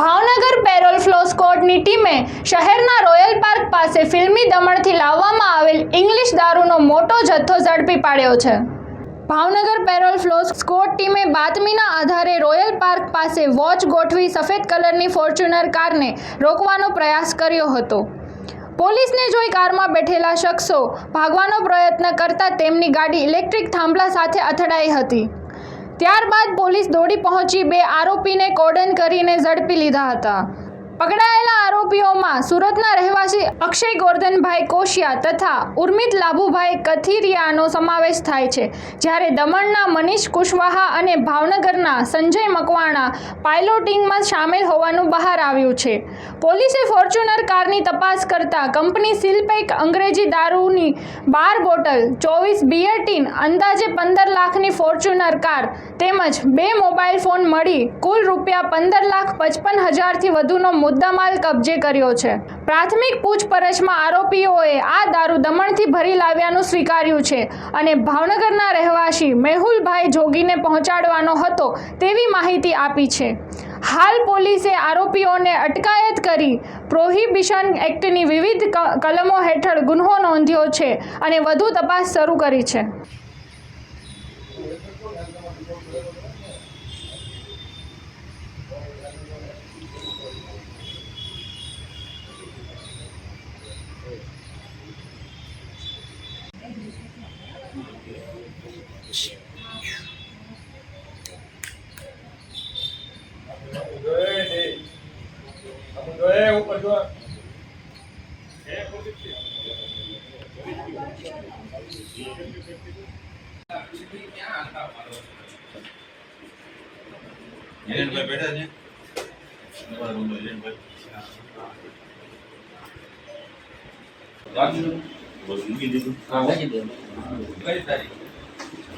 Bhavnagar parole ફ્લોસ કોર્ટની ટીમે શહેરના રોયલ પાર્ક પાસે ફિલ્મી દમણથી લાવવામાં આવેલ ઇંગ્લિશ દારૂનો મોટો જથ્થો ઝડપી પાડ્યો છે. ભાવનગર પેરોલ ફ્લોસ સ્કોટ ટીમે બાતમીના આધારે રોયલ પાર્ક પાસે વોચ ગોઠવી સફેદ કલરની ફોર્ચ્યુનર કારને રોકવાનો પ્રયાસ કર્યો હતો. પોલીસને જોઈ કારમાં બેઠેલા શખ્સો ભાગવાનો પ્રયત્ન કરતા તેમની ગાડી ઇલેક્ટ્રિક થાંભલા સાથે અથડાઈ હતી. ત્યારબાદ પોલીસ દોડી પહોંચી બે આરોપીને કોર્ડન કરીને ઝડપી લીધા હતા. પકડાયેલા આરોપીઓમાં સુરતના રહેવાસી અક્ષય ગોરધનભાઈ કોશિયા તથા ઉર્મિત લાભુભાઈ કથિરિયાનો સમાવેશ થાય છે. જ્યારે દમણના મનીષ કુશવાહા અને ભાવનગરના સંજય મકવાણા પાયલોટિંગમાં સામેલ હોવાનું બહાર આવ્યું છે. પોલીસે ફોર્ચ્યુનર કારની તપાસ કરતા કંપની સિલપેક અંગ્રેજી દારૂની બાર બોટલ, ચોવીસ બિયર અંદાજે પંદર લાખની ફોર્ચ્યુનર કાર તેમજ બે મોબાઈલ ફોન મળી કુલ રૂપિયા પંદર લાખ પચપન હજારથી વધુનો મુદ્દામાલ કબજે કર્યો છે. પ્રાથમિક પૂછપરછમાં આરોપીઓએ આ દારૂ દમણથી ભરી લાવ્યાનું સ્વીકાર્યું છે અને ભાવનગરના રહેવાસી મેહુલભાઈ જોગીને પહોંચાડવાનો હતો તેવી માહિતી આપી છે. હાલ પોલીસે આરોપીઓને અટકાયત કરી પ્રોહિબિશન એક્ટની વિવિધ કલમો હેઠળ ગુન્હો નોંધ્યો છે અને વધુ તપાસ શરૂ કરી છે. હિરેનભાઈ બેઠા છે. તમારા રૂમમાં હિરેનભાઈ. મૂકી દીધું. કઈ તારીખ?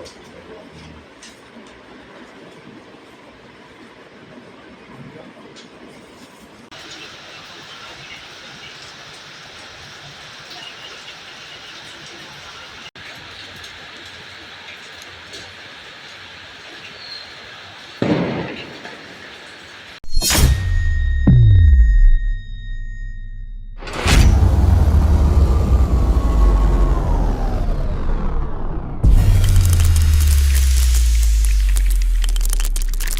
どうぞ。